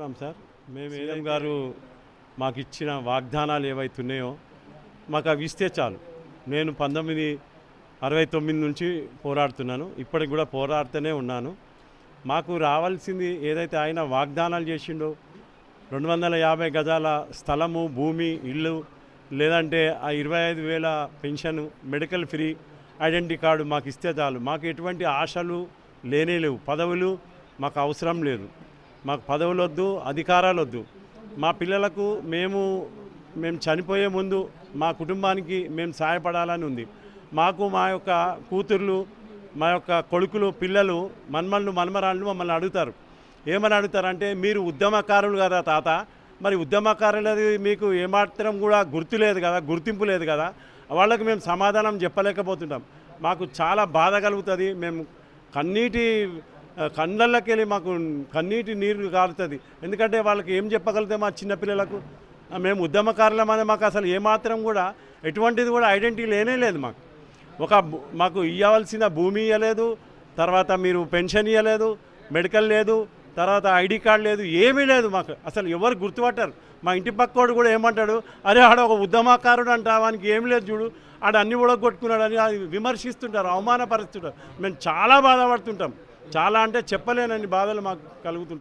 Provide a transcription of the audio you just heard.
Sir. మేము AM గారు మాకు ఇచ్చిన వాగ్దానాలు ఏవైతున్నాయో మాకు అవి ఇస్తే చాలు. నేను పంతొమ్మిది అరవై తొమ్మిది నుంచి పోరాడుతున్నాను. ఇప్పటికి కూడా పోరాడుతూనే ఉన్నాను. మాకు రావాల్సింది ఏదైతే ఆయన వాగ్దానాలు చేసిండో రెండు వందల యాభై గజాల స్థలము భూమి ఇల్లు లేదంటే ఆ ఇరవై ఐదు వేల pension medical free identity card మాకు ఇస్తే చాలు. మాకు ఎటువంటి ఆశలు లేనే లేవు. పదవులు మాకు అవసరం లేదు. మాకు పదవులు వద్దు అధికారాలు వద్దు మా పిల్లలకు మేము మేము చనిపోయే ముందు మా కుటుంబానికి మేము సహాయపడాలని ఉంది. మాకు మా యొక్క కూతుర్లు మా యొక్క కొడుకులు పిల్లలు మన్మల్ని మన్మరాళ్ళు మమ్మల్ని అడుగుతారు. ఏమని అడుగుతారంటే మీరు ఉద్యమకారులు కదా తాత. మరి ఉద్యమకారులది మీకు ఏమాత్రం కూడా గుర్తు లేదు కదా గుర్తింపు లేదు కదా. వాళ్ళకి మేము సమాధానం చెప్పలేకపోతుంటాం. మాకు చాలా బాధ కలుగుతుంది. మేము కన్నీటి ఆ, మాకు కన్నీటి నీరు కారుతుంది. ఎందుకంటే వాళ్ళకి ఏం చెప్పగలుగుతాం మా చిన్నపిల్లలకు మేము ఉద్యమకారులమనే మాకు అసలు ఏమాత్రం కూడా ఎటువంటిది కూడా ఐడెంటిటీ లేనే లేదు మాకు. ఒక మాకు ఇవ్వవలసిన భూమి ఇవ్వలేదు తర్వాత మీరు పెన్షన్ ఇవ్వలేదు మెడికల్ లేదు తర్వాత ఐడి కార్డు లేదు ఏమీ లేదు మాకు. అసలు ఎవరు గుర్తుపట్టారు. మా ఇంటి పక్కోడు కూడా ఏమంటాడు అరే ఆడ ఒక ఉద్యమకారుడు అంట వానికి ఏం లేదు చూడు ఆడ అన్ని ఉడగొట్టుకున్నాడని అది విమర్శిస్తుంటారు అవమానపరుస్తుంటారు. మేము చాలా బాధపడుతుంటాం. చాలా అంటే చెప్పలేనని బాధలు మాకు కలుగుతుంటాయి.